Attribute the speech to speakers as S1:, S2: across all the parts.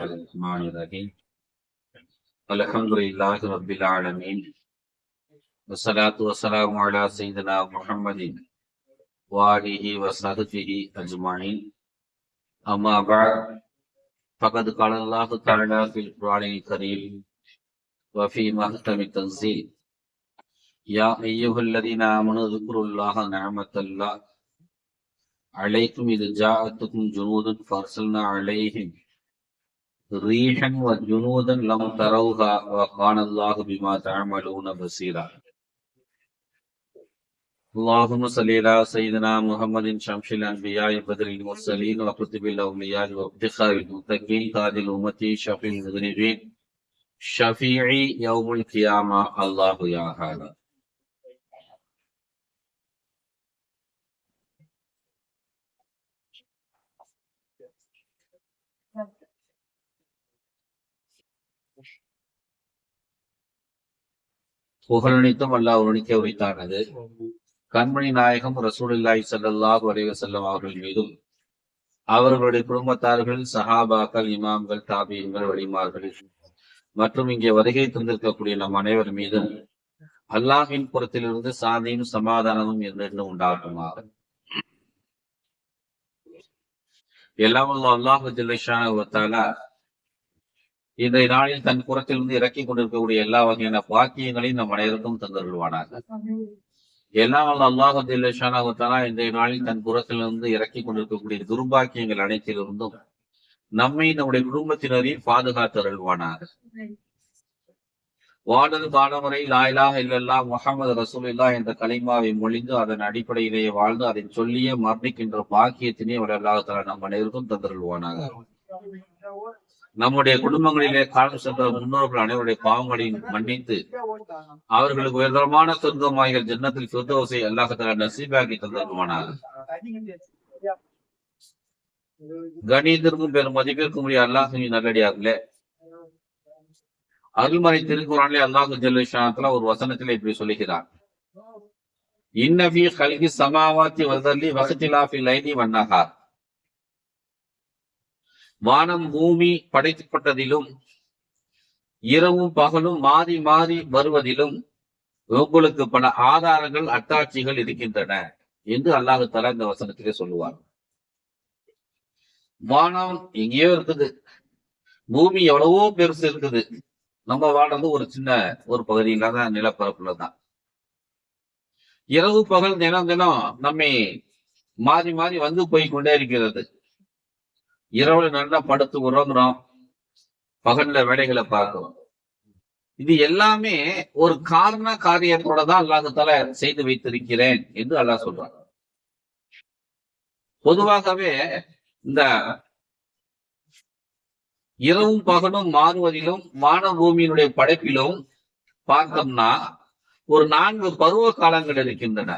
S1: الرحمن الرحيم الحمد لله رب العالمين. والصلاة والسلام على سيدنا محمد وآله وصحبه أجمعين. أما بعد فقد قال الله تعالى في القرآن الكريم وفي محكم التنزيل يا أيها الذين آمنوا اذكروا الله نعمة الله عليكم إذ جاءتكم جنود فأرسلنا عليهم ريحا وجنودا لم تروها وكان الله بما تعملون بصيرا. اللهم صل على سيدنا محمد شمس الأنبياء بدر المرسلين وكتب الأولياء وافتخار المتقين تاج الأمة شفيع المذنبين. شفيعي يوم القيامة. الله يا هذا. புகழனைத்தும் அல்லாஹ் ஒருணிக்க உரித்தானது. கண்மணி நாயகம் ரசூலுல்லாஹி ஸல்லல்லாஹு அலைஹி வஸல்லம் அவர்கள் மீதும் அவர்களுடைய குடும்பத்தார்கள் சஹாபாக்கள் இமாம்கள் தாபியங்கள் வழிமார்கள் மற்றும் இங்கே வருகை தந்திருக்கக்கூடிய நம் அனைவர் மீதும் அல்லாஹின் புறத்திலிருந்து சாந்தியும் சமாதானமும் என்று உண்டாகுமாக எல்லாம் அல்லாஹு ஜில்லைஷான இன்றைய நாளில் தன் புறத்திலிருந்து இறக்கி கொண்டிருக்கக்கூடிய எல்லா வகையான பாக்கியங்களையும் நம் அனைவருக்கும் தந்தருள்வானாக. எல்லாம் வல்ல அல்லாஹு ஜில்லைஷானா இன்றைய நாளில் தன் புறத்திலிருந்து இறக்கி கொண்டிருக்கக்கூடிய துர்பாக்கியங்கள் அனைத்திலிருந்தும் நம்மை நம்முடைய குடும்பத்தினரையும் பாதுகாத்தருள்வானாக வாழல் காலமுறை லாயிலாக இல்லல்லா முகமது ரசூலில்லா என்ற கலிமாவை மொழிந்து அதன் அடிப்படையிலேயே வாழ்ந்து அதை சொல்லியே மரணிக்கின்ற பாக்கியத்தினே வளர்லாக நம் அனைவருக்கும் தந்தருள்வானாக. நம்முடைய குடும்பங்களிலே காலம் சென்ற முன்னோர்கள் அனைவருடைய பாவங்களையும் மன்னித்து அவர்களுக்கு உயர்தரமான சொர்க்கமாய்கள் ஜன்னத்தில் சுத்தோசை அல்லாஹத்தால நசீபாக்கி தந்தருவானாக கணிதத்திற்கும் பெரும் மதிப்பிற்கும் உரிய அல்லாஹின் நல்லடியார்களே. அருள்மறை திருக்குறானிலே அல்லாஹு ஜல்லுஷாத்துல ஒரு வசனத்திலே இப்படி சொல்லுகிறார். இன்னபி கல்கி சமாவாத்தி வதல்லி வசத்திலாஃபி லைனி வண்ணகார் வானம் பூமி படைக்கப்பட்டதிலும் இரவும் பகலும் மாறி மாறி வருவதிலும் உங்களுக்கு பல ஆதாரங்கள் அத்தாட்சிகள் இருக்கின்றன என்று அல்லாஹு தலா இந்த வசனத்திலே சொல்லுவார். வானம் எங்கேயோ இருக்குது. பூமி எவ்வளவோ பெருசு இருக்குது. நம்ம வாழ்றது ஒரு சின்ன ஒரு பகுதியில தான் நிலப்பரப்புல தான் இரவு பகல் தினம் தினம் நம்மை மாறி மாறி வந்து போய் கொண்டே இருக்கிறது. இரவுல நல்லா படுத்து உறங்குறோம். பகல்ல வேலைகளை பார்க்கிறோம். இது எல்லாமே ஒரு காரண காரியத்தோட தான் அல்லாஹத்தால செய்து வைத்திருக்கிறேன் என்று அல்லாஹ் சொல்றாங்க பொதுவாகவே இந்த இரவும் பகலும் மாறுவதிலும் வான பூமியினுடைய படைப்பிலும் பார்த்தோம்னா ஒரு நான்கு பருவ காலங்கள் இருக்கின்றன.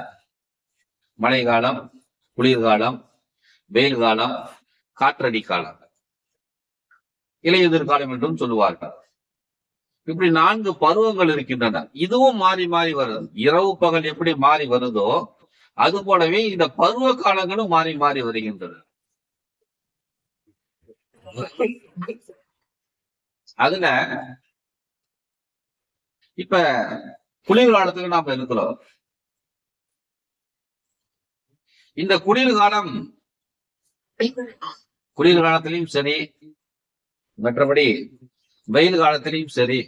S1: மழை காலம் குளிர்காலம் வெயில் காலம் காற்றடி காலம் இலையுதிர் காலம் என்றும் சொல்லுவார்கள். இப்படி நான்கு பருவங்கள் இருக்கின்றன. இதுவும் மாறி மாறி வருது. இரவு பகல் எப்படி மாறி வருதோ அது போலவே இந்த பருவ காலங்களும் மாறி மாறி வருகின்றன. அதுல இப்ப குளிர்காலத்துக்கு நாம இருக்கிறோம். இந்த குளிர்காலம் குளிர்காலத்திலையும் சரி மற்றபடி வெயில் காலத்திலையும் சரி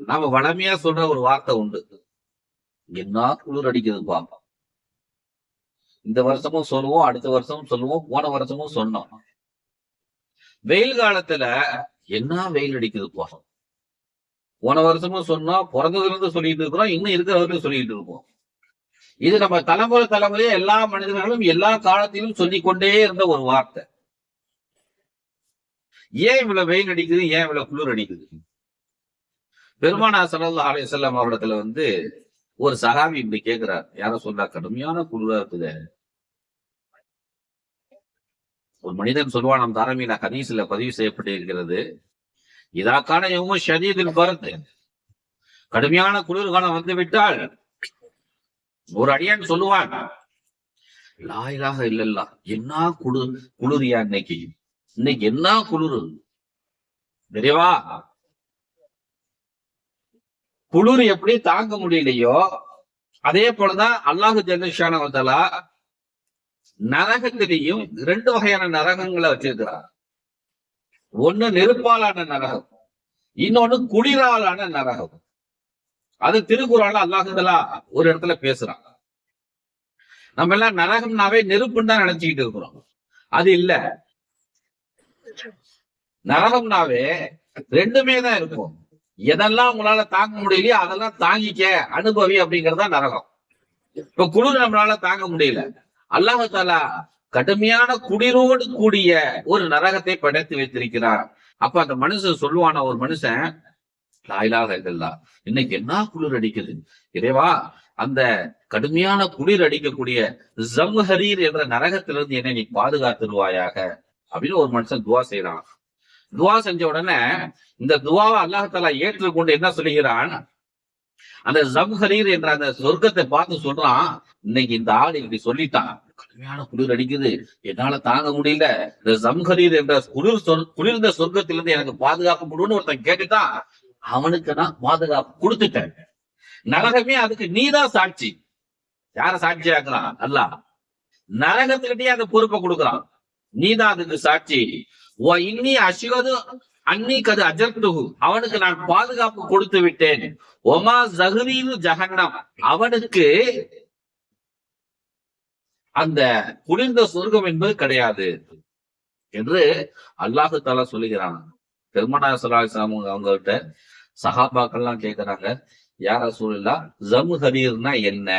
S1: நாம வளமையா சொல்ற ஒரு வார்த்தை உண்டு. என்ன குளிர் அடிக்குது பாப்பா இந்த வருஷமும் சொல்லுவோம் அடுத்த வருஷமும் சொல்லுவோம் போன வருஷமும் சொன்னோம். வெயில் காலத்துல என்ன வெயில் அடிக்குது போகும் போன வருஷமும் சொன்னா பிறந்ததுல இருந்து சொல்லிட்டு இருக்கிறோம் இன்னும் இருக்கிற வரைக்கும் சொல்லிட்டு இருப்போம். இது நம்ம தலைமுறை தலைமுறையா எல்லா மனிதர்களும் எல்லா காலத்திலும் சொல்லிக் கொண்டே இருந்த ஒரு வார்த்தை. ஏன் இவ்வளவு வெயில் அடிக்குது? ஏன் இவ்வளவு குளிர் அடிக்குது? பெருமானா சல்லா அலி செல்லம் அவரிடத்துல வந்து ஒரு சகாமி இப்படி கேட்கிறார் யார சொன்னா கடுமையான குளிரா இருக்குது. ஒரு மனிதன் சொல்லுவான் நம் தரமீன ஹதீஸ்ல பதிவு செய்யப்பட்டிருக்கிறது. இதாக்கான எவ்வளவு ஷதீதில் பரத்து கடுமையான குளிர்காலம் வந்து விட்டால் ஒரு அடியான் சொல்லுவான் லாயிலாக இல்லல்லா. என்ன குளிர் குளிரியா இன்னைக்கு இன்னைக்கு என்ன குளிர்? தெரியவா குளிர் எப்படி தாங்க முடியலையோ அதே போலதான் அல்லாஹு ஜல்லிஷானவத்தலா நரகத்திலையும் ரெண்டு வகையான நரகங்களை வச்சிருக்கிறார். ஒண்ணு நெருப்பாலான நரகம் இன்னொன்னு குளிராலான நரகம். அது திருக்குறால அல்லாஹுதலா ஒரு இடத்துல பேசுறான். நம்ம எல்லாம் நரகம்னாவே நெருப்புன்னு தான் நினைச்சுக்கிட்டு இருக்கிறோம். அது இல்ல. நரகம்னாவே ரெண்டுமே தான் இருக்கும். எதெல்லாம் உங்களால தாங்க முடியலையோ அதெல்லாம் தாங்கிக்க அனுபவி அப்படிங்கறதா நரகம் இப்ப குளிர் நம்மளால தாங்க முடியல. அல்லாஹு தாலா கடுமையான குடிரோடு கூடிய ஒரு நரகத்தை படைத்து வைத்திருக்கிறார். அப்ப அந்த மனுஷன் சொல்லுவான ஒரு மனுஷன் லாயிலாக இதெல்லாம் இன்னைக்கு என்ன குளிர் அடிக்குது? இறைவா அந்த கடுமையான குளிர் அடிக்கக்கூடிய ஜம்ஹரீர் என்ற நரகத்திலிருந்து என்னை நீ பாதுகாத்துருவாயாக அப்படின்னு ஒரு மனுஷன் துவா செய்யறான் துவா செஞ்ச உடனே இந்த துவாவை அல்லாஹாலா ஏற்றுக்கொண்டு என்ன சொல்லுகிறான்? அந்த ஜம்ஹரீர் என்ற அந்த சொர்க்கத்தை பார்த்து சொல்றான் இன்னைக்கு இந்த ஆள் இப்படி சொல்லிட்டான். கடுமையான குளிர் அடிக்குது. என்னால தாங்க முடியல. இந்த ஜம்ஹரீர் என்ற குளிர் சொல் குளிர்ந்த சொர்க்கத்திலிருந்து எனக்கு பாதுகாப்பு முடியும்னு ஒருத்தன் கேட்டுட்டான். அவனுக்கு நான் பாதுகாப்பு கொடுத்துட்டேன். நரகமே அதுக்கு நீதான் சாட்சி. யார சாட்சி ஆக்குறான் அல்ல நரகத்துக்கிட்டே அந்த பொறுப்பை கொடுக்குறான். நீதான் அதுக்கு சாட்சி. இன்னி அசுவது அன்னிக்கு அது அஜர்துகு அவனுக்கு நான் பாதுகாப்பு கொடுத்து விட்டேன். ஒமா ஜஹரீனு ஜஹன்னம். அவனுக்கு அந்த குளிர்ந்த சொர்க்கம் என்பது கிடையாது என்று அல்லாஹு தாலா சொல்லுகிறான். பெருமனா சலாஹம் அவங்க கிட்ட சஹாபாக்கள்லாம் கேட்கிறாங்க யார சூழலா ஜமுஹரீர்னா என்ன?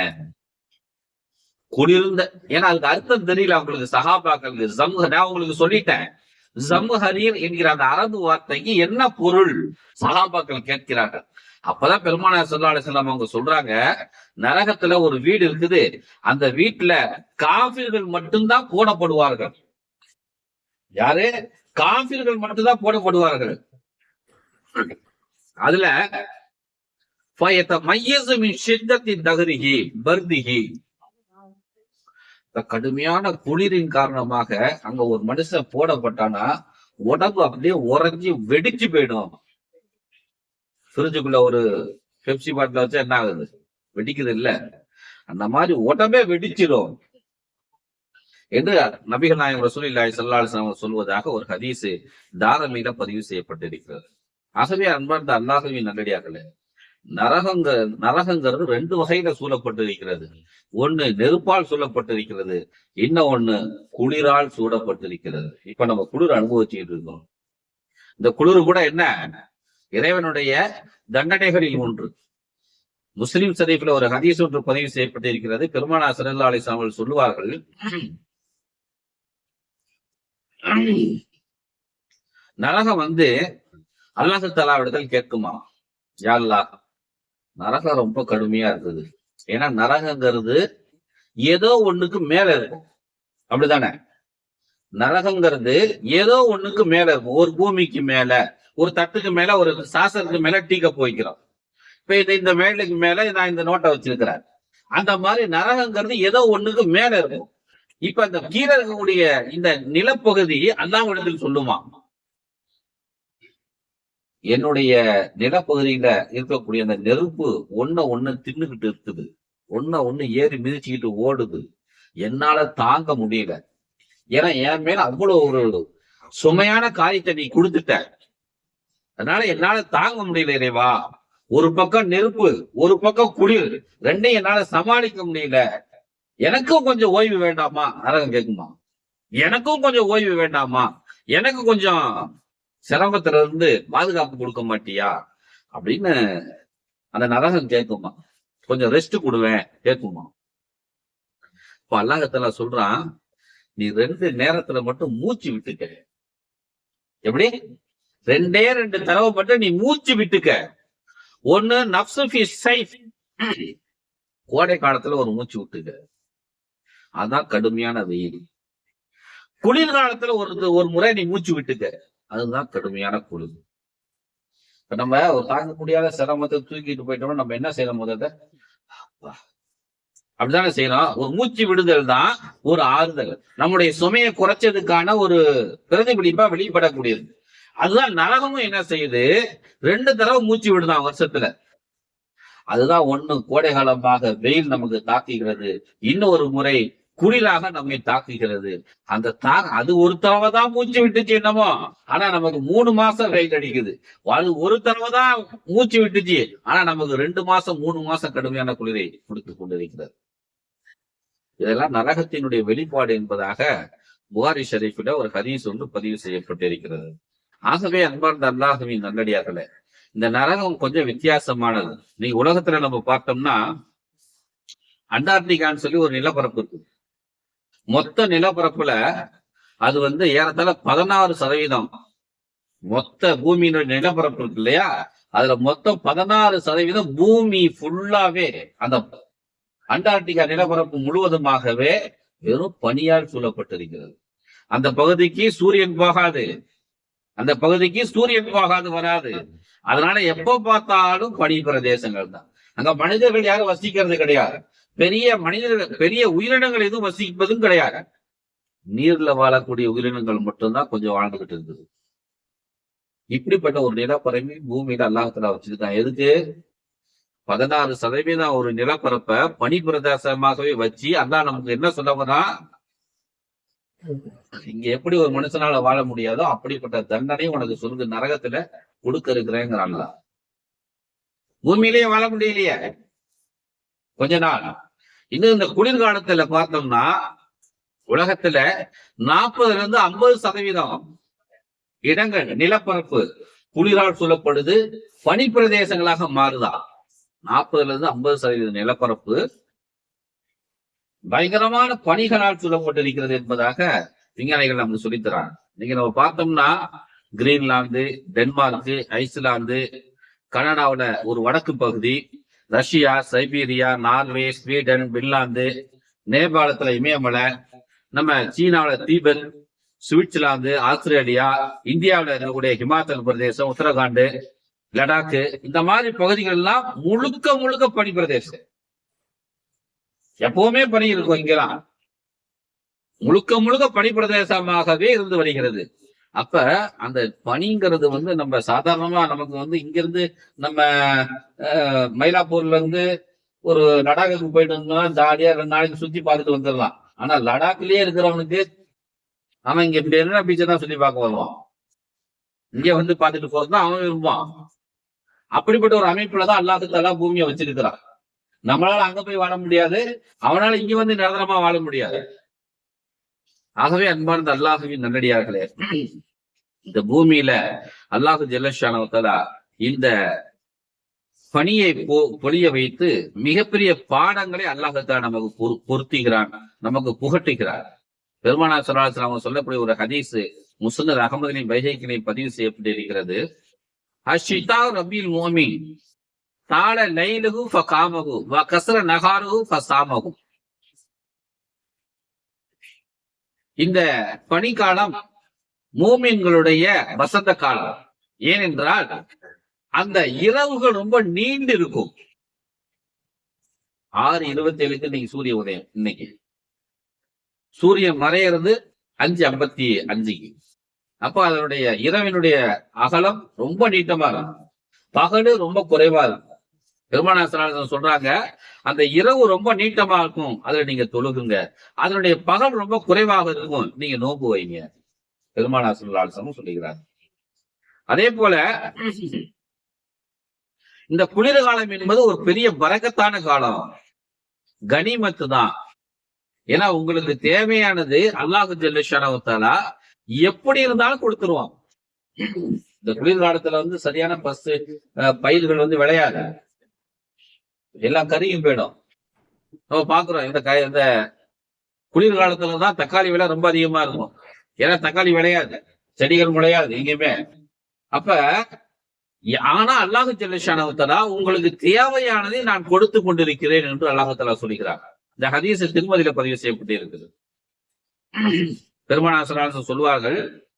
S1: குளிர்ந்த ஏன்னா அதுக்கு அர்த்தம் தெரியல அவங்களுக்கு சஹாபாக்களுக்கு ஜம்மு நான் உங்களுக்கு சொல்லிட்டேன். ஜமுஹரீர் என்கிற அந்த அரபு வார்த்தைக்கு என்ன பொருள்? சகாபாக்கள் கேட்கிறார்கள். அப்பதான் பெருமானார் சொல்லா அலிஸ்லாம் அவங்க சொல்றாங்க நரகத்துல ஒரு வீடு இருக்குது அந்த வீட்டுல காபிர்கள் மட்டும்தான் போடப்படுவார்கள். யாரு? காபிர்கள் மட்டும்தான் போடப்படுவார்கள். அதுல ஷித்தத்தின் தகுதிகி பர்திகி இந்த கடுமையான குளிரின் காரணமாக அங்க ஒரு மனுஷன் போடப்பட்டானா உடம்பு அப்படியே உறைஞ்சி வெடிச்சு போயிடும். ஃப்ரிட்ஜுக்குள்ள ஒரு பெப்சி பாட்டில் வச்சா என்ன ஆகுது? வெடிக்குது இல்ல. அந்த மாதிரி உடம்பே வெடிச்சிடும் என்று நபிகள் நாயகம் ரசூலில்லாஹி ஸல்லல்லாஹு அலைஹி சொல்வதாக ஒரு ஹதீஸ் தாரமீல பதிவு செய்யப்பட்டிருக்கிறது. ஆகவே அன்பார்ந்த அல்லாஹுவின் நல்லடியார்களே நரகங்க நரகங்கிறது ரெண்டு வகையில சூழப்பட்டிருக்கிறது. ஒண்ணு நெருப்பால் சூழப்பட்டிருக்கிறது. இன்னும் ஒண்ணு குளிரால் சூடப்பட்டிருக்கிறது. இப்ப நம்ம குளிர் அனுபவிச்சுட்டு இருக்கோம். இந்த குளிர் கூட என்ன? இறைவனுடைய தண்டனைகளில் ஒன்று. முஸ்லிம் சரீஃபில் ஒரு ஹதீஸ் ஒன்று பதிவு செய்யப்பட்டிருக்கிறது. பெருமானா சரல்லா அலிசாமல் சொல்லுவார்கள் நரகம் வந்து அல்லாஹு தலாவிடத்தில் கேட்குமா? யாழ்லா நரகம் ரொம்ப கடுமையா இருக்குது. ஏன்னா நரகங்கிறது ஏதோ ஒண்ணுக்கு மேல இருக்கும். அப்படிதானே? நரகங்கிறது ஏதோ ஒண்ணுக்கு மேல இருக்கும். ஒரு பூமிக்கு மேல ஒரு தட்டுக்கு மேல ஒரு சாசனத்துக்கு மேல டீக்க போய்க்கிறோம் இப்ப இது இந்த மேலுக்கு மேல நான் இந்த நோட்டை வச்சிருக்கிறேன். அந்த மாதிரி நரகங்கிறது ஏதோ ஒண்ணுக்கு மேல இருக்கும். இப்ப அந்த கீழே இருக்கக்கூடிய இந்த நிலப்பகுதி அல்லாஹ்விடத்தில் சொல்லுமா? என்னுடைய நிலப்பகுதியில இருக்கக்கூடிய அந்த நெருப்பு ஒன்ன ஒண்ணு தின்னுகிட்டு இருக்குது. ஒன்ன ஒண்ணு ஏறி மிதிச்சுக்கிட்டு ஓடுது. என்னால தாங்க முடியல. ஏன்னா என் மேல அவ்வளவு ஒரு சுமையான காரியத்தை நீ கொடுத்துட்ட. அதனால என்னால தாங்க முடியல இறைவா. ஒரு பக்கம் நெருப்பு ஒரு பக்கம் குளிர் ரெண்டையும் என்னால சமாளிக்க முடியல. எனக்கும் கொஞ்சம் ஓய்வு வேண்டாமா? நரகம் கேக்குமா? எனக்கும் கொஞ்சம் ஓய்வு வேண்டாமா? எனக்கு கொஞ்சம் சிரமத்துல இருந்து பாதுகாப்பு கொடுக்க மாட்டியா? அப்படின்னு அந்த நரகம் கேட்குமா. கொஞ்சம் ரெஸ்ட் கொடுவேன் கேட்குமா. இப்ப அல்லாஹத்துல சொல்றான் நீ ரெண்டு நேரத்துல மட்டும் மூச்சு விட்டுக்க. எப்படி? ரெண்டே ரெண்டு தடவை மட்டும் நீ மூச்சு விட்டுக்க. ஒண்ணு நப்சு சைஃப் கோடை காலத்துல ஒரு மூச்சு விட்டுக்க. அதான் கடுமையான வெயில். குளிர்காலத்துல ஒரு ஒரு முறை நீ மூச்சு விட்டுக்க. அதுதான் கடுமையான குளிர் இப்ப நம்ம ஒரு தாங்க முடியாத சிரமத்தை தூக்கிட்டு போயிட்டோம்னா நம்ம என்ன செய்யணும் முதல்ல? அப்படித்தானே செய்யணும்? ஒரு மூச்சு விடுதல் தான் ஒரு ஆறுதல். நம்முடைய சுமையை குறைச்சதுக்கான ஒரு பிரதிபலிப்பா வெளிப்படக்கூடியது. அதுதான் நரகமும் என்ன செய்யுது? ரெண்டு தடவை மூச்சு விடுதான் வருஷத்துல. அதுதான் ஒண்ணு கோடை காலமாக வெயில் நமக்கு தாக்குகிறது. இன்னொரு முறை குளிராக நம்மை தாக்குகிறது. அந்த தா அது ஒரு தடவை தான் மூச்சு விட்டுச்சு என்னமோ. ஆனா நமக்கு மூணு மாசம் ரயில் அடிக்குது. அது ஒரு தடவை தான் மூச்சு விட்டுச்சு. ஆனா நமக்கு ரெண்டு மாசம் மூணு மாசம் கடுமையான குளிரை கொடுத்து கொண்டிருக்கிறது. இதெல்லாம் நரகத்தினுடைய வெளிப்பாடு என்பதாக புகாரி ஷரீஃபில ஒரு ஹதீஸ் ஒன்று பதிவு செய்யப்பட்டிருக்கிறது. ஆகவே அன்பார்ந்த அல்லாஹுவின் நல்லடியார்களே இந்த நரகம் கொஞ்சம் வித்தியாசமானது. நீ உலகத்துல நம்ம பார்த்தோம்னா அண்டார்டிகான்னு சொல்லி ஒரு நிலப்பரப்பு இருக்கு. மொத்த நிலப்பரப்புல அது வந்து ஏறத்தாழ பதினாறு சதவீதம். மொத்த பூமியினுடைய நிலப்பரப்பு இருக்கு இல்லையா? அதுல மொத்தம் பதினாறு சதவீதம் பூமி ஃபுல்லாவே அந்த அண்டார்டிகா நிலப்பரப்பு முழுவதுமாகவே வெறும் பனியால் சூழப்பட்டிருக்கிறது. அந்த பகுதிக்கு சூரியன் போகாது. அந்த பகுதிக்கு சூரியன் போகாது வராது. அதனால எப்ப பார்த்தாலும் பனி பிரதேசங்கள் தான் அங்க மனிதர்கள் யாரும் வசிக்கிறது கிடையாது. பெரிய மனிதர்கள் பெரிய உயிரினங்கள் எதுவும் வசிப்பதும் கிடையாது. நீர்ல வாழக்கூடிய உயிரினங்கள் மட்டும்தான் கொஞ்சம் வாழ்ந்துகிட்டு இருந்தது. இப்படிப்பட்ட ஒரு நிலப்பரப்பை பூமியில அல்லாஹத்துல வச்சிருக்கான். எதுக்கு? பதினாறு சதவீதம் ஒரு நிலப்பரப்ப பனி பிரதேசமாகவே வச்சு அதான் நமக்கு என்ன சொல்ல இங்க எப்படி ஒரு மனுஷனால வாழ முடியாதோ அப்படிப்பட்ட தண்டனை உனக்கு சொல்லுங்க நரகத்துல கொடுக்க இருக்கிறேங்கிறான் பூமியிலேயே வாழ முடியலையே. கொஞ்ச நாள். இன்னும் இந்த குளிர்காலத்துல பார்த்தோம்னா உலகத்துல நாற்பதுல இருந்து ஐம்பது சதவீதம் இடங்கள் நிலப்பரப்பு குளிரால் சூழப்படுது பனி பிரதேசங்களாக மாறுதா? நாற்பதுல இருந்து ஐம்பது சதவீத நிலப்பரப்பு பயங்கரமான பனிகளால் சொல்லப்பட்டிருக்கிறது என்பதாக விஞ்ஞானிகள் நமக்கு சொல்லித்தராங்க. நீங்க நம்ம பார்த்தோம்னா கிரீன்லாந்து டென்மார்க் ஐஸ்லாந்து கனடாவுல ஒரு வடக்கு பகுதி Russia Siberia Norway Sweden Finland நேபாளத்துல இமயமலை நம்ம சீனாவுல தீபத் சுவிட்சர்லாந்து ஆஸ்திரேலியா இந்தியாவுல இருக்கக்கூடிய ஹிமாச்சல் பிரதேசம் உத்தரகாண்டு லடாக்கு இந்த மாதிரி பகுதிகள் எல்லாம் முழுக்க முழுக்க பனி பிரதேசம். எப்பவுமே பனி இருக்கும் இங்கெல்லாம். முழுக்க முழுக்க பனி பிரதேசமாகவே இருந்து வருகிறது. அப்ப அந்த பனிங்கிறது வந்து நம்ம சாதாரணமா நமக்கு வந்து இங்க இருந்து நம்ம அஹ், மயிலாப்பூர்ல இருந்து ஒரு லடாக்குக்கு போயிட்டு இருந்தோம்னா ஜாலியா ரெண்டு நாளைக்கு சுத்தி பார்த்துட்டு வந்துடலாம். ஆனா லடாக்லயே இருக்கிறவனுக்கு அவன் இங்க என்ன பீச்சை தான் சுத்தி பார்க்க வருவான். இங்க வந்து பார்த்துட்டு போறதுதான் அவன் விரும்புவான் அப்படிப்பட்ட ஒரு அமைப்புல தான் அல்லாஹ் பூமியை வச்சிருக்கிறான். நம்மளால அங்க போய் வாழ முடியாது. அவனால இங்க வந்து நிரந்தரமா வாழ முடியாது. ஆகவே அன்பானது அல்லாஹுவின் நல்லடியார்களே இந்த பூமியில அல்லாஹு ஜெல்லஷானவத்தலா இந்த பணியை பொ பொழிய வைத்து மிகப்பெரிய பாடங்களை அல்லாஹத்தா நமக்கு பொரு- பொருத்துகிறான் நமக்கு புகட்டுகிறார். பெருமானா சலாஹ் அவங்க சொல்லக்கூடிய ஒரு ஹதீஸ் முசந்தர் அகமதினின் வைகைக்கினை பதிவு செய்யப்பட்டிருக்கிறது. அஷிதா ரபில் மோமின் தாள லைலுகு ஃபகாமகு வ கசர நகாருகு ஃபசாமகு இந்த பனிக்காலம் மூமின்களுடைய வசந்த காலம். ஏனென்றால் அந்த இரவுகள் ரொம்ப நீண்டு இருக்கும் ஆறு இருபத்தி ஏழுக்கு இன்னைக்கு சூரிய உதயம் இன்னைக்கு. சூரியன் மறையிறது அஞ்சு ஐம்பத்தி அஞ்சுக்கு. அப்ப அதனுடைய இரவினுடைய அகலம் ரொம்ப நீட்டமா இருக்கும். பகலு ரொம்ப குறைவா இருக்கும். பெருமானாசனாளர் சொல்றாங்க அந்த இரவு ரொம்ப நீட்டமா இருக்கும் அதுல நீங்க தொழுகுங்க. அதனுடைய பகல் ரொம்ப குறைவாக இருக்கும் நீங்க நோக்கு வைங்க. பெருமானாசனாலும் சொல்லுகிறார். அதே போல இந்த குளிர் காலம் என்பது ஒரு பெரிய பறக்கத்தான காலம். கனிமத்து தான். ஏன்னா உங்களுக்கு தேவையானது அல்லாஹு ஜல்லுஷானவத்தாலா எப்படி இருந்தாலும் கொடுத்துருவான். இந்த குளிர்காலத்துல வந்து சரியான பஸ் பயிர்கள் வந்து விளையாது. எல்லா கறியும் போயிடும். நம்ம பாக்குறோம் இந்த க- இந்த குளிர்காலத்துல தான் தக்காளி விலை ரொம்ப அதிகமா இருக்கும். ஏன்னா தக்காளி விளையாது. செடிகள் முளையாது எங்கேயுமே. அப்ப ய- ஆனா அல்லாஹு ஜல்லுஷானவத்தாலா உங்களுக்கு தேவையானதை நான் கொடுத்து கொண்டிருக்கிறேன் என்று அல்லாஹத்தலா சொல்லுகிறார் இந்த ஹதீஸ் திருமதியில பதிவு செய்யப்பட்டு இருக்குது பெருமானாசனாசன் சொல்லுவார்கள்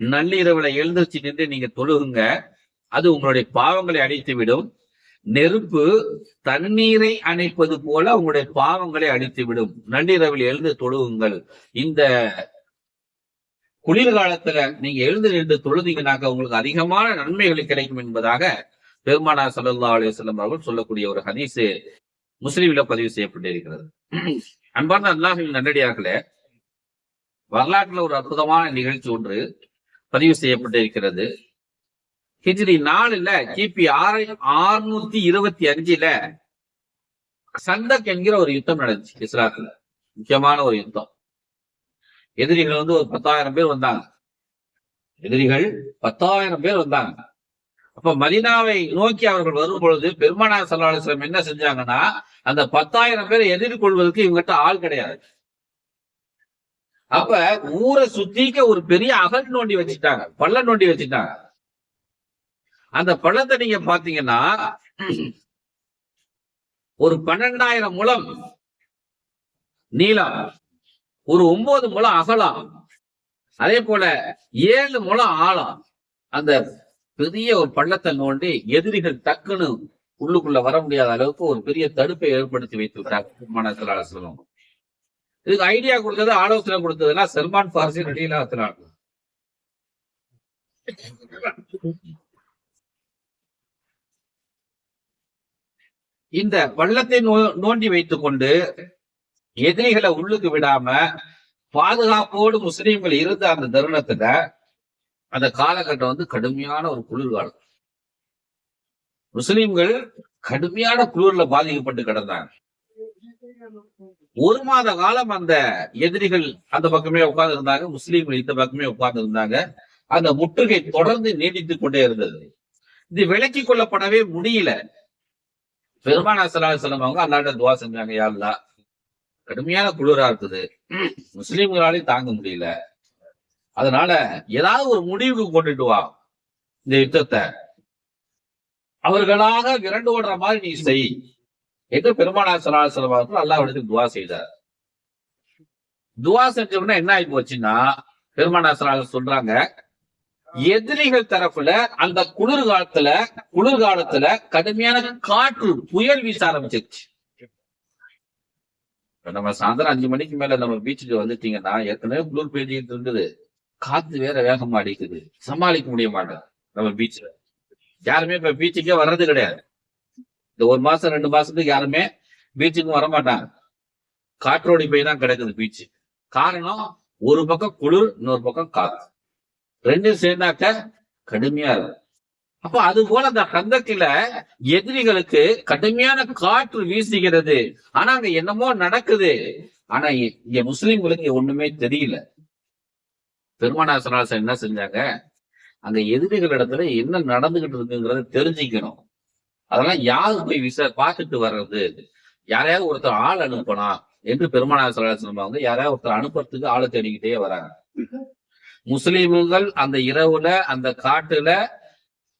S1: நள்ளிரவுல எழுந்திருச்சு நின்று நீங்க தொழுகுங்க. அது உங்களுடைய பாவங்களை அழித்து விடும் நெருப்பு தண்ணீரை அணைப்பது போல உங்களுடைய பாவங்களை அழித்துவிடும். நள்ளிரவில் எழுந்து தொழுகுங்கள். இந்த குளிர்காலத்துல நீங்க எழுந்து நின்று தொழுதீங்கனாக்க உங்களுக்கு அதிகமான நன்மைகள் கிடைக்கும் என்பதாக பெருமானா சல்லா அலுவலம் அவர்கள் சொல்லக்கூடிய ஒரு ஹதீஸ் முஸ்லீம்ல பதிவு செய்யப்பட்டிருக்கிறது. அன்பார்ந்த அல்லாஹின் நல்லடியார்களே வரலாற்றுல ஒரு அற்புதமான நிகழ்ச்சி ஒன்று பதிவு செய்யப்பட்டிருக்கிறது. ஹிஜ்ரி நாலுல கிபி ஆறு ஆறுநூத்தி இருபத்தி அஞ்சுல சந்தக் என்கிற ஒரு யுத்தம் நடந்துச்சு இஸ்லாத்துல. முக்கியமான ஒரு யுத்தம். எதிரிகள் வந்து ஒரு பத்தாயிரம் பேர் வந்தாங்க. எதிரிகள் பத்தாயிரம் பேர் வந்தாங்க. அப்ப மதினாவை நோக்கி அவர்கள் வரும் பொழுது பெருமானா சல்லாஸ்லம் என்ன செஞ்சாங்கன்னா அந்த பத்தாயிரம் பேரை எதிர்கொள்வதற்கு இவங்ககிட்ட ஆள் கிடையாது. அப்ப ஊரை சுத்திக்க ஒரு பெரிய அகல் நோண்டி வச்சுட்டாங்க பள்ளம் நோண்டி வச்சுட்டாங்க. அந்த பள்ளத்தை நீங்க பாத்தீங்கன்னா ஒரு பன்னெண்டாயிரம் முழம் நீளம் ஒரு ஒன்பது முழம் அகலம் அதே போல ஏழு முழம் ஆழம். அந்த பெரிய ஒரு பள்ளத்தை நோண்டி எதிரிகள் டக்குன்னு உள்ளுக்குள்ள வர முடியாத அளவுக்கு ஒரு பெரிய தடுப்பை ஏற்படுத்தி வைத்து விட்டார் சொல்லுவோம் இதுக்கு ஐடியா கொடுத்தது ஆலோசனை கொடுத்ததுன்னா சல்மான் பாரசி ரலீலாத்தினார் இந்த வள்ளத்தை நோ நோண்டி வைத்துக் கொண்டு எதிரிகளை உள்ளுக்கு விடாம பாதுகாப்போடு முஸ்லீம்கள் இருந்த அந்த தருணத்துல அந்த காலகட்டம் வந்து கடுமையான ஒரு குளிர்காலம். முஸ்லீம்கள் கடுமையான குளிர்ல பாதிக்கப்பட்டு கிடந்தாங்க. ஒரு மாத காலம் அந்த எதிரிகள் அந்த பக்கமே உட்கார்ந்து இருந்தாங்க முஸ்லீம்கள் இந்த பக்கமே உட்கார்ந்து இருந்தாங்க அந்த முற்றுகை தொடர்ந்து நீடித்துக் கொண்டே இருந்தது. இது விலக்கி கொள்ளப்படவே முடியல. பெருமானா சலாஹலம் அவங்க அல்லாட்ட துவா செஞ்சாங்க யாருலா கடுமையான குளிரா இருக்குது. முஸ்லீம்களாலையும் தாங்க முடியல. அதனால ஏதாவது ஒரு முடிவுக்கு கொண்டுட்டு வா. இந்த யுத்தத்தை. அவர்களாக விரண்டு ஓடுற மாதிரி நீ செய். என்று பெருமானா சலாஹலம் அவர்கள் இடத்துக்கு துவா செய்தார். துவா செஞ்சோம்னா என்ன ஆகி போச்சுன்னா பெருமானா சலாஹ் சொல்றாங்க எதிரிகள் தரப்புல அந்த குளிர்காலத்துல குளிர்காலத்துல கடுமையான காற்று புயல் வீச ஆரம்பிச்சிருச்சு. நம்ம சாயந்தரம் அஞ்சு மணிக்கு மேல நம்ம பீச்சுக்கு வந்துட்டீங்கன்னா ஏற்கனவே குளிர் பெய்ஞ்சிட்டு இருந்தது காத்து வேற வேகமா அடிக்குது. சமாளிக்க முடிய மாட்டேன் நம்ம பீச்ல யாருமே இப்ப பீச்சுக்கே வர்றது கிடையாது. இந்த ஒரு மாசம் ரெண்டு மாசத்துக்கு யாருமே பீச்சுக்கும் வர மாட்டாங்க காற்றோடி போய் தான் கிடக்குது பீச்சு காரணம் ஒரு பக்கம் குளிர் இன்னொரு பக்கம் காத்து. ரெண்டும் சேர்ந்தாக்க கடுமையா இருக்கும். அப்ப அது போல அந்த கந்தக்கில எதிரிகளுக்கு கடுமையான காற்று வீசுகிறது. ஆனா அங்க என்னமோ நடக்குது. ஆனா இங்க முஸ்லிம்களுக்கு ஒண்ணுமே தெரியல. பெருமனாசனாசன் என்ன செஞ்சாங்க? அங்க எதிரிகள் இடத்துல என்ன நடந்துகிட்டு இருக்குங்கிறத தெரிஞ்சுக்கணும். அதெல்லாம் யாரு போய் விச பார்த்துட்டு வர்றது? யாரையாவது ஒருத்தர் ஆள் அனுப்பலாம் என்று பெருமானா சலாசனம் அவங்க யாரையாவது ஒருத்தர் அனுப்புறதுக்கு ஆளை தேடிக்கிட்டே வராங்க. முஸ்லீம்கள் அந்த இரவுல அந்த காட்டுல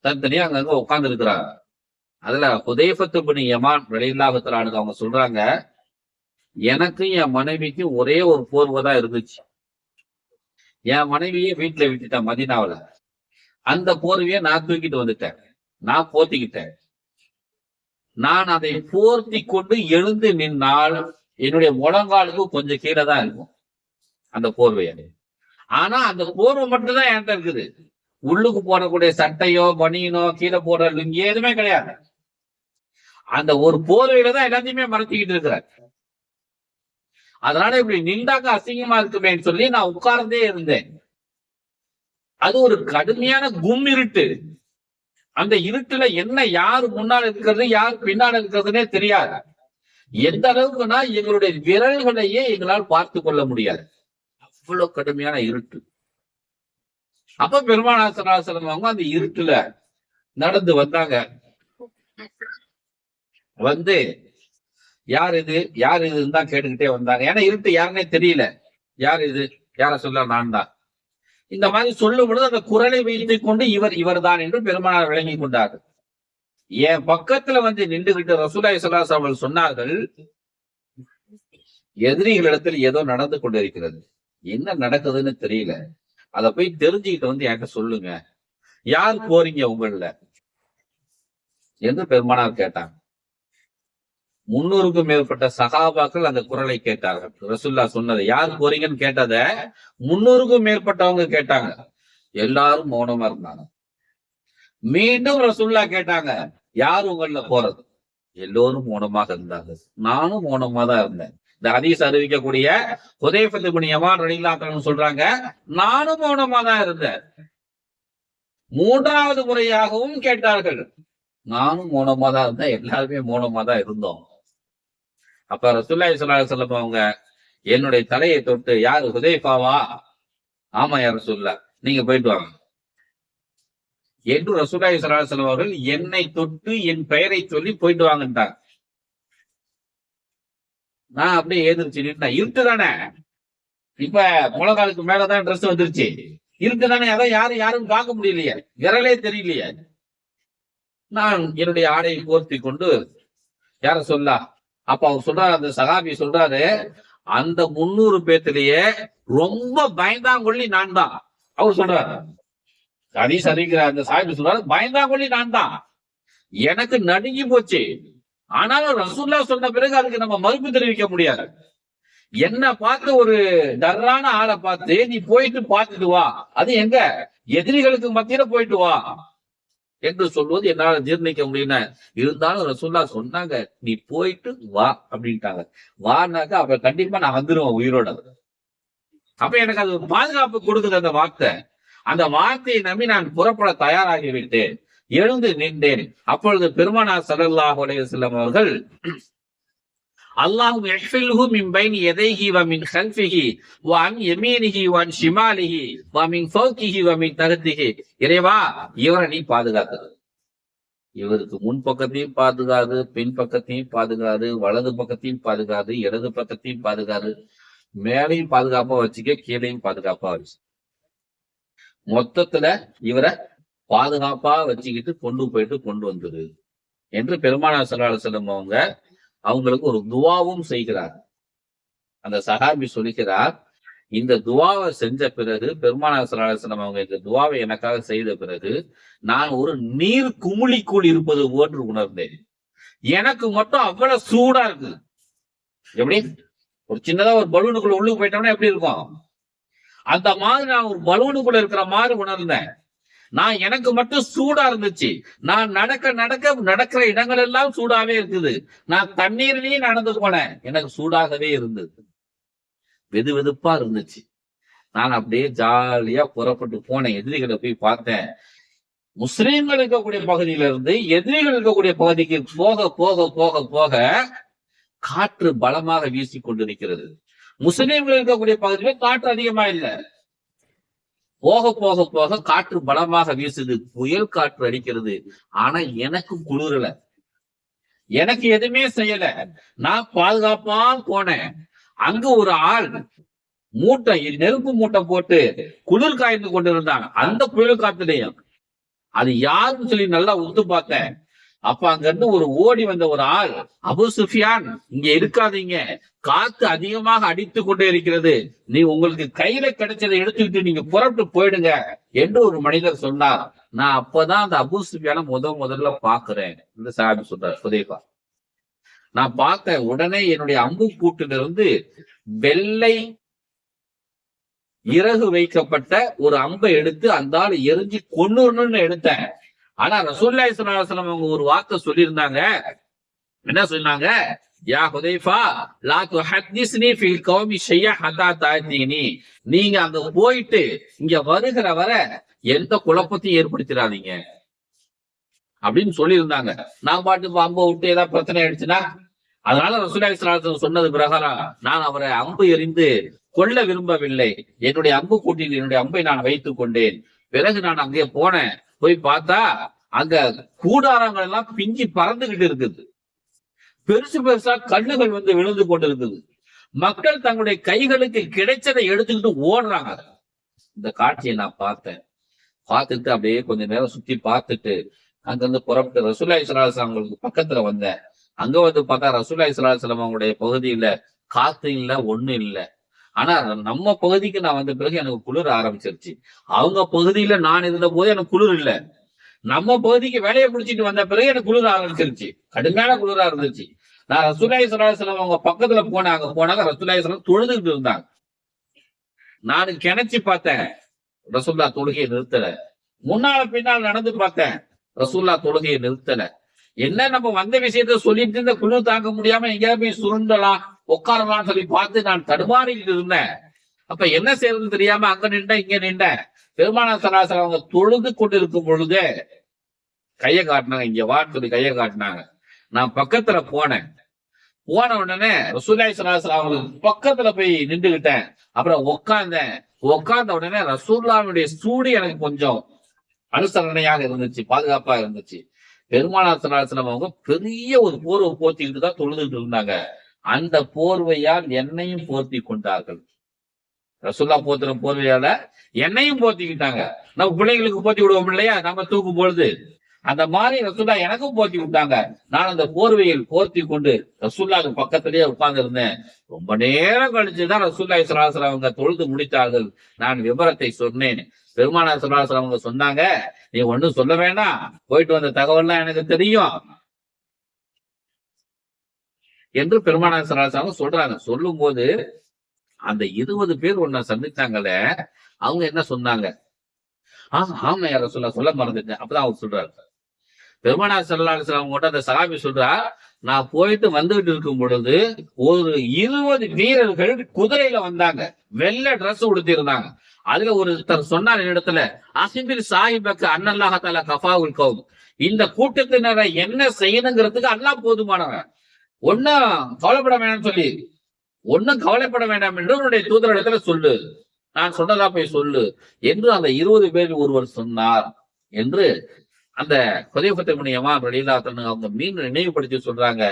S1: தனித்தனியா அங்கங்க உட்கார்ந்து இருக்கிறாங்க அதுல புதையபத்து பண்ணி யமான் வெளியில்லாபத்திலானு அவங்க சொல்றாங்க எனக்கும் என் மனைவிக்கும் ஒரே ஒரு போர்வை தான் இருந்துச்சு. என் மனைவியே வீட்டுல விட்டுட்டேன் மதினாவில. அந்த போர்வையை நான் தூக்கிட்டு வந்துட்டேன். நான் போத்திக்கிட்டேன். நான் அதை போர்த்தி கொண்டு எழுந்து நின்னால் என்னுடைய முழங்காலுக்கு கொஞ்சம் கீழே தான் இருக்கும் அந்த போர்வையை. ஆனா அந்த போர்வை மட்டும் தான் என்கிட்ட இருக்குது. உள்ளுக்கு போடக்கூடிய சட்டையோ பனியனோ கீழே போடுற லுங்கி எதுவுமே கிடையாது. அந்த ஒரு போர்வையில தான் எல்லாத்தையுமே மறைச்சிக்கிட்டு இருக்கிறார் அதனால இப்படி நின்றாக்க அசிங்கமா இருக்குமேன்னு சொல்லி நான் உட்கார்ந்தே இருந்தேன். அது ஒரு கடுமையான கும் இருட்டு. அந்த இருட்டுல என்ன யாரு முன்னால் இருக்கிறது யார் பின்னால் இருக்கிறதுனே தெரியாது. எந்த அளவுக்குன்னா எங்களுடைய விரல்களையே எங்களால் பார்த்து கொள்ள முடியாது. அவ்வளவு கடுமையான இருட்டு. அப்ப பெருமானாசனாசனம் அவங்க அந்த இருட்டுல நடந்து வந்தாங்க. வந்து யார் இது? யார் இதுன்னு தான் கேட்டுக்கிட்டே வந்தாங்க. ஏன்னா இருட்டு யாருன்னே தெரியல. யார் இது? யார சொல்ல நான் தான். இந்த மாதிரி சொல்லும் பொழுது அந்த குரலை வைத்துக் கொண்டு இவர் இவர் தான் என்று பெருமானார் விளங்கி கொண்டார்கள். என் பக்கத்துல வந்து நின்றுகிட்டு ரசூலாய் சலாஸ் அவர்கள் சொன்னார்கள் எதிரிகளிடத்தில் ஏதோ நடந்து கொண்டிருக்கிறது. என்ன நடக்குதுன்னு தெரியல. அதை போய் தெரிஞ்சுக்கிட்டு வந்து என்கிட்ட சொல்லுங்க. யார் போறீங்க உங்கள என்று பெருமானார் கேட்டாங்க முன்னூறுக்கும் மேற்பட்ட சகாபாக்கள் அந்த குரலை கேட்டார்கள். ரசுல்லா சொன்னதை யார் போறீங்கன்னு கேட்டத முன்னூறுக்கும் மேற்பட்டவங்க கேட்டாங்க. எல்லாரும் மௌனமா இருந்தாங்க. மீண்டும் ரசுல்லா கேட்டாங்க யார் உங்கள போறது? எல்லோரும் மௌனமாக இருந்தாங்க நானும் மௌனமா தான் இருந்தேன். இந்த ஹதீஸ் அறிவிக்கக்கூடிய உதயபத்து மணி யமான் ரணிலாக்கள்னு சொல்றாங்க நானும் மௌனமா தான் இருந்தேன். மூன்றாவது முறையாகவும் கேட்டார்கள். நானும் மௌனமா தான் இருந்தேன் எல்லாருமே மௌனமா தான் இருந்தோம். அப்ப ரசூல்லாய் ஸல்லல்லாஹு சொல்லம் அவங்க என்னுடைய தலையை தொட்டு யாரு ஹுதேஃபாவா? ஆமா யார் சொல்ல நீங்க போயிட்டு வாங்க. என்று ரசூல்லாய் ஸல்லல்லாஹு அலைஹி அவர்கள் என்னை தொட்டு என் பெயரை சொல்லி போயிட்டு வாங்கிட்டாங்க நான் அப்படியே ஏதிர்ச்சு நின்றேன் இருட்டு தானே? இப்ப முழங்காலுக்கு மேலதான் ட்ரெஸ் வந்துருச்சு. இருட்டு தானே? அதான் யாரும் யாரும் பார்க்க முடியலையே. விரலே தெரியலையே. நான் என்னுடைய ஆடையை போர்த்தி கொண்டு யார சொல்லா? அப்ப அவர் சொல்றாரு அந்த சகாபி சொல்றாரு அந்த முன்னூறு பேத்திலேயே ரொம்ப பயந்தாங்கொள்ளி நான் தான். அவர் சொல்றாரு ஹதீஸ் அறிவிக்கிற அந்த சாஹிப் சொல்றாரு பயந்தாங்கொள்ளி நான் தான். எனக்கு நடுங்கி போச்சு. ஆனாலும் ரசூல்லா சொன்ன பிறகு அதுக்கு நம்ம மறுப்பு தெரிவிக்க முடியாது. என்ன பார்த்து ஒரு டர்ரான ஆளை பார்த்து நீ போயிட்டு பார்த்துட்டு வா. அது எங்க? எதிரிகளுக்கு மத்தியில போயிட்டு வா என்று சொல்வது என்னால ஜீர்ணிக்க முடியல. இருந்தாலும் ரசூல்லா சொன்னாங்க நீ போயிட்டு வா அப்படின்ட்டாங்க. வானாக்கா அப்ப கண்டிப்பா நான் வந்துருவேன் உயிரோட. அப்ப எனக்கு அது ஒரு பாதுகாப்பு கொடுக்குது அந்த வார்த்தை. அந்த வார்த்தையை நம்பி நான் புறப்பட தயாராகி விட்டேன். எழுந்து நின்றேன். அப்பொழுது பெருமானார் ஸல்லல்லாஹு அலைஹி அவர்கள் அல்லாஹும் யஹ்ஃபில்ஹு மின் பைன் எதைஹி வ மின் கல்ஃபிஹி வ அன் யமீனிஹி வ அன் ஷிமாலிஹி வ மின் ஃபௌகிஹி வ மின் தஹ்திஹி இறைவா இவரை நீ பாதுகாத்து. இவருக்கு முன் பக்கத்தையும் பாதுகாது பின் பக்கத்தையும் பாதுகாது வலது பக்கத்தையும் பாதுகாது இடது பக்கத்தையும் பாதுகாது மேலையும் பாதுகாப்பா வச்சுக்க கீழையும் பாதுகாப்பா வச்சு மொத்தத்துல இவரை பாதுகாப்பா வச்சுக்கிட்டு கொண்டு போயிட்டு கொண்டு வந்துரு என்று பெருமானார் சல்லாஹ் செல்லும் அவங்க அவங்களுக்கு ஒரு துவாவும் செய்கிறார். அந்த சஹாபி சொல்லுகிறார் இந்த துவாவை செஞ்ச பிறகு பெருமானார் சல்லாஹ் செல்லம் அவங்க இந்த துவாவை எனக்காக செய்த பிறகு நான் ஒரு நீர் குமிழிக்குள் இருப்பது போன்று உணர்ந்தேன். எனக்கு மட்டும் அவ்வளவு சூடா இருக்கு. எப்படி? ஒரு சின்னதா ஒரு பலூனுக்குள்ள உள்ளுக்கு போயிட்டோம்னா எப்படி இருக்கும்? அந்த மாதிரி நான் ஒரு பலூனுக்குள்ள இருக்கிற மாதிரி உணர்ந்தேன். நான் எனக்கு மட்டும் சூடா இருந்துச்சு. நான் நடக்க நடக்க நடக்கிற இடங்கள் எல்லாம் சூடாவே இருக்குது. நான் தண்ணீர்லயே நடந்து போனேன். எனக்கு சூடாகவே இருந்தது. வெது வெதுப்பா இருந்துச்சு. நான் அப்படியே ஜாலியா புறப்பட்டு போனேன். எதிரிகளை போய் பார்த்தேன். முஸ்லீம்கள் இருக்கக்கூடிய பகுதியில இருந்து எதிரிகள் இருக்கக்கூடிய பகுதிக்கு போக போக போக போக காற்று பலமாக வீசி கொண்டிருக்கிறது. முஸ்லீம்கள் இருக்கக்கூடிய பகுதியில காற்று அதிகமா இல்லை. போக போக போக காற்று பலமாக வீசுது. புயல் காற்று அடிக்கிறது. ஆனா எனக்கு குளிரல. எனக்கு எதுவுமே செய்யல. நான் பாதுகாப்பா போனேன். அங்க ஒரு ஆள் மூட்டை நெருப்பு மூட்டை போட்டு குளிர் காய்ந்து கொண்டிருந்தாங்க அந்த புயல் காத்துலையும் அது யாருன்னு சொல்லி நல்லா உத்து பார்த்தேன். அப்ப அங்க இருந்து ஒரு ஓடி வந்த ஒரு ஆள் அபு சுஃபியான் இங்க இருக்காதீங்க. காத்து அதிகமாக அடித்து கொண்டே இருக்கிறது. நீ உங்களுக்கு கையில கிடைச்சதை எடுத்துக்கிட்டு நீங்க புறப்பட்டு போயிடுங்க என்று ஒரு மனிதர் சொன்னார். நான் அப்பதான் அந்த அபு சுஃபியான முத முதல்ல பாக்குறேன் இந்த சாபி சொல்றார் புதைப்பா நான் பார்த்த உடனே என்னுடைய அம்பு கூட்டிலிருந்து வெள்ளை இறகு வைக்கப்பட்ட ஒரு அம்பை எடுத்து அந்த ஆள் எரிஞ்சு கொன்னுறணும்னு எடுத்தேன். ஆனா ரசூல்லாய் சலாஹம் அவங்க ஒரு வார்த்தை சொல்லியிருந்தாங்க. என்ன சொன்னாங்க? யா ஹுதைஃபா லா துஹத்திஸ்னி ஃபில் கௌமி ஷையா ஹதா தாத்தீனி நீங்க அங்க போயிட்டு இங்க வருகிற வர எந்த குழப்பத்தையும் ஏற்படுத்திடாதீங்க. அப்படின்னு சொல்லியிருந்தாங்க. நான் பாட்டு அம்பை விட்டு ஏதாவது பிரச்சனை ஆயிடுச்சுன்னா? அதனால ரசூல்லாய் சலாஹம் சொன்னது பிரகாரம் நான் அவரை அம்பு எறிந்து கொல்ல விரும்பவில்லை. என்னுடைய அம்பு கூட்டில் என்னுடைய அம்பை நான் வைத்துக் கொண்டேன். பிறகு நான் அங்கே போனேன். போய் பார்த்தா அங்க கூடாரங்கள் எல்லாம் பிஞ்சி பறந்துகிட்டு இருக்குது. பெருசு பெருசா கல்லுகள் வந்து விழுந்து கொண்டு இருக்குது மக்கள் தங்களுடைய கைகளுக்கு கிடைச்சதை எடுத்துக்கிட்டு ஓடுறாங்க. இந்த காட்சியை நான் பார்த்தேன். பார்த்துட்டு அப்படியே கொஞ்ச நேரம் சுத்தி பார்த்துட்டு அங்க இருந்து புறப்பட்டு ரசூல்லா இஸ்லாசம் அவங்களுக்கு பக்கத்துல வந்தேன். அங்க வந்து பார்த்தா ரசூல்லா இஸ்லாசலம் அவங்களுடைய பகுதியில காத்து இல்ல ஒண்ணு இல்ல. ஆனா நம்ம பகுதிக்கு நான் வந்த பிறகு எனக்கு குளிர ஆரம்பிச்சிருச்சு. அவங்க பகுதியில நான் இருந்த போது எனக்கு குளிர் இல்ல. நம்ம பகுதிக்கு வேலையை பிடிச்சிட்டு வந்த பிறகு எனக்கு குளிர ஆரம்பிச்சிருச்சு. கடுமையான குளிரா இருந்துச்சு. நான் ரசூலாய் சலாஹலம் அவங்க பக்கத்துல போனேன் அங்க போனாங்க ரசூலாய் சலாம் தொழுதுகிட்டு இருந்தாங்க. நான் கிணச்சி பார்த்தேன். ரசூல்லா தொழுகையை நிறுத்தல. முன்னால பின்னால் நடந்து பார்த்தேன். ரசூல்லா தொழுகையை நிறுத்தல. என்ன நம்ம வந்த விஷயத்த சொல்லிட்டு இருந்த குளிர் தாங்க முடியாம எங்கேயாவது போய் சுருண்டலாம். உட்காரலாம்னு சொல்லி பார்த்து நான் தடுமாறிட்டு இருந்தேன். அப்ப என்ன செய்யறதுன்னு தெரியாம அங்க நின்றேன் இங்க நின்றேன் பெருமானா சராசரம் அவங்க தொழுது கொண்டிருக்கும் பொழுது கைய காட்டினாங்க. இங்க வான்னு சொல்லி கைய காட்டினாங்க. நான் பக்கத்துல போனேன். போன உடனே ரசூலாய் சராசரம் அவங்களுக்கு பக்கத்துல போய் நின்றுகிட்டேன். அப்புறம் உட்கார்ந்தேன் உட்கார்ந்த உடனே ரசூல்லாவுடைய சூடு எனக்கு கொஞ்சம் அனுசரணையாக இருந்துச்சு பாதுகாப்பா இருந்துச்சு. பெருமானார் சலாசலம் அவங்க பெரிய ஒரு போர்வை போத்திக்கிட்டு தான் தொழுதுட்டு இருந்தாங்க. அந்த போர்வையால் என்னையும் போர்த்தி கொண்டார்கள். ரசுல்லா போத்துற போர்வையால என்னையும் போத்திக்கிட்டாங்க நம்ம பிள்ளைங்களுக்கு போத்தி விடுவோம் இல்லையா? நம்ம தூக்கும் பொழுது. அந்த மாதிரி ரசுல்லா எனக்கும் போத்தி விட்டாங்க. நான் அந்த போர்வையில் போர்த்தி கொண்டு ரசுல்லாக்கு பக்கத்திலேயே உட்கார்ந்து இருந்தேன் ரொம்ப நேரம் கழிச்சுதான் ரசுல்லா இஸ்லாசலம் அவங்க தொழுது முடித்தார்கள். நான் விவரத்தை சொன்னேன். பெருமானா சலாசலம் அவங்க சொன்னாங்க நீ ஒன்னும் சொல்ல வேண்டாம். போயிட்டு வந்த தகவல்லாம் எனக்கு தெரியும். என்று பெருமானார் சொல்றாங்க. சொல்லும் போது அந்த இருபது பேர் உன்னை சந்திச்சாங்களே அவங்க என்ன சொன்னாங்க? ஆமா ஆமா யார சொல்ல சொல்ல மறந்துட்டேன். அப்பதான் அவர் சொல்றாரு. பெருமானார் அவங்க கூட அந்த சகாபி சொல்றா நான் போயிட்டு வந்துகிட்டு இருக்கும் பொழுது ஒரு இருபது வீரர்கள் குதிரையில வந்தாங்க. வெள்ளை ட்ரெஸ் உடுத்திருந்தாங்க அதுல ஒருத்தர் சொன்னார் இடத்துல அசிபிர் சாஹிபக்கு அன்னல்லாஹால கஃபாவுல் கவும் இந்த கூட்டத்தினரை என்ன செய்யணுங்கிறதுக்கு அல்லா போதுமானவன். ஒன்னும் கவலைப்பட வேணாம்னு சொல்லி ஒன்னும் கவலைப்பட வேண்டாம் என்று உன்னுடைய தூதரிடத்துல சொல்லு. நான் சொன்னதா போய் சொல்லு என்று அந்த இருபது பேர் ஒருவர் சொன்னார் என்று அந்த குதைபத்தை முனியமா ரலீலாத்தன் அவங்க மீண்டும் நினைவுபடுத்தி சொல்றாங்க.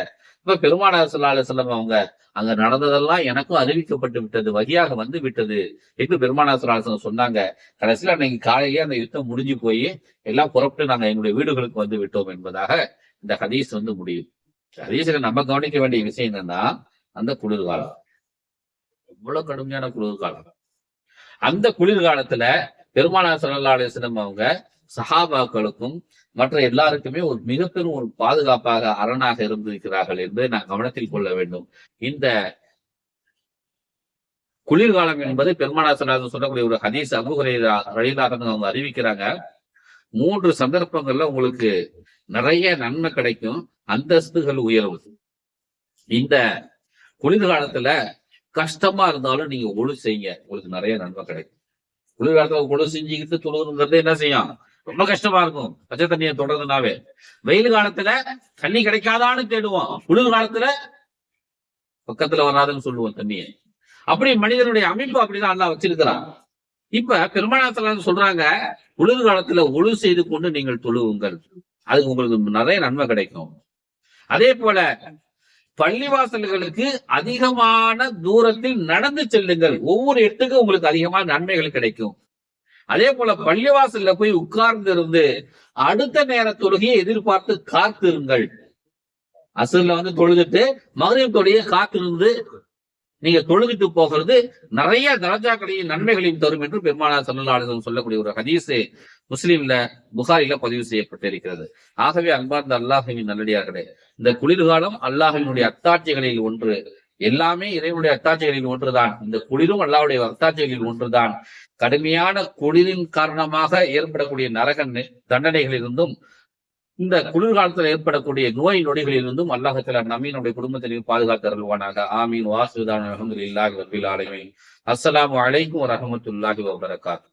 S1: இப்ப பெருமானார் ஸல்லல்லாஹு அலைஹி அவங்க அங்க நடந்ததெல்லாம் எனக்கும் அறிவிக்கப்பட்டு விட்டது வகையாக வந்து விட்டது என்று பெருமானார் ஸல்லல்லாஹு அலைஹி சொன்னாங்க. கடைசியில அன்னைக்கு காலையிலேயே அந்த யுத்தம் முடிஞ்சு போய் எல்லாம் புறப்பட்டு நாங்க எங்களுடைய வீடுகளுக்கு வந்து விட்டோம் என்பதாக இந்த ஹதீஸ் வந்து முடியும். ஹதீஸ்ல நம்ம கவனிக்க வேண்டிய விஷயம் என்னன்னா அந்த குளிர்காலம். எவ்வளவு கடுமையான குளிர்காலம். அந்த குளிர்காலத்துல பெருமானார் ஸல்லல்லாஹு அவங்க சஹாபாக்களுக்கும் மற்ற எல்லாருக்குமே ஒரு மிகப்பெரும் ஒரு பாதுகாப்பாக அரணாக இருந்திருக்கிறார்கள் என்பதை நான் கவனத்தில் கொள்ள வேண்டும். இந்த குளிர்காலம் என்பது பெருமானார் ஸல்லல்லாஹு சொல்லக்கூடிய ஒரு ஹதீஸ் அபுஹுரைரா ரயிலாக அவங்க அறிவிக்கிறாங்க. மூன்று சந்தர்ப்பங்கள்ல உங்களுக்கு நிறைய நன்மை கிடைக்கும். அந்தஸ்துகள் உயரும் இந்த குளிர்காலத்துல கஷ்டமா இருந்தாலும் நீங்க ஒழு செய்யுங்க. உங்களுக்கு நிறைய நன்மை கிடைக்கும். குளிர்காலத்துல ஒழு செஞ்சுக்கிட்டு தொழுகிறது என்ன செய்யும்? ரொம்ப கஷ்டமா இருக்கும். பச்சை தண்ணியை தொடர்றதுனாவே. வெயில் காலத்துல தண்ணி கிடைக்காதான்னு தேடுவோம். குளிர் காலத்துல பக்கத்துல வராதுன்னு சொல்லுவோம் தண்ணியை. அப்படி மனிதனுடைய அமைப்பு அப்படிதான் அல்லா வச்சிருக்கிறான். இப்ப பெருமானாத்துல சொல்றாங்க குளிர் காலத்துல ஒழு செய்து கொண்டு நீங்கள் தொழுவுங்கள். அதுக்கு உங்களுக்கு நிறைய நன்மை கிடைக்கும். அதே போல பள்ளிவாசல்களுக்கு அதிகமான தூரத்தில் நடந்து செல்லுங்கள். ஒவ்வொரு இடத்துக்கும் உங்களுக்கு அதிகமான நன்மைகள் கிடைக்கும். அதே போல பள்ளிவாசல்ல போய் உட்கார்ந்து இருந்து அடுத்த நேர தொழுகையை எதிர்பார்த்து காத்திருங்கள். அசல்ல வந்து தொழுதுட்டு மகரியம் தொழுகையை காத்திருந்து நீங்க தொழுகிட்டு போகிறது நிறைய தரஜாக்களையும் நன்மைகளையும் தரும் என்று பெருமானார் சல்லல்லாஹு சொல்லக்கூடிய ஒரு ஹதீஸ் முஸ்லீம்ல புகாரில பதிவு செய்யப்பட்டிருக்கிறது. ஆகவே அன்பார்ந்த அல்லாஹின் நல்லடியார்களே இந்த குளிர்காலம் அல்லாஹினுடைய அத்தாட்சிகளில் ஒன்று. எல்லாமே இறைவனுடைய அத்தாட்சிகளில் ஒன்றுதான். இந்த குளிரும் அல்லாவுடைய அத்தாட்சிகளில் ஒன்றுதான். கடுமையான குளிரின் காரணமாக ஏற்படக்கூடிய நரக தண்டனைகளிலிருந்தும் இந்த குளிர்காலத்தில் ஏற்படக்கூடிய நோய் நொடிகளிலிருந்தும் அல்லாஹத்தில நம்மினுடைய குடும்பத்தினையும் பாதுகாத்து அருள்வானாக. ஆமீன். வாசுதான் அலமதுல்லாஹி வபில் ஆலமின். அஸ்லாம் அலைக்கும் வரஹ்மத்துல்லாஹி வபரகாத்.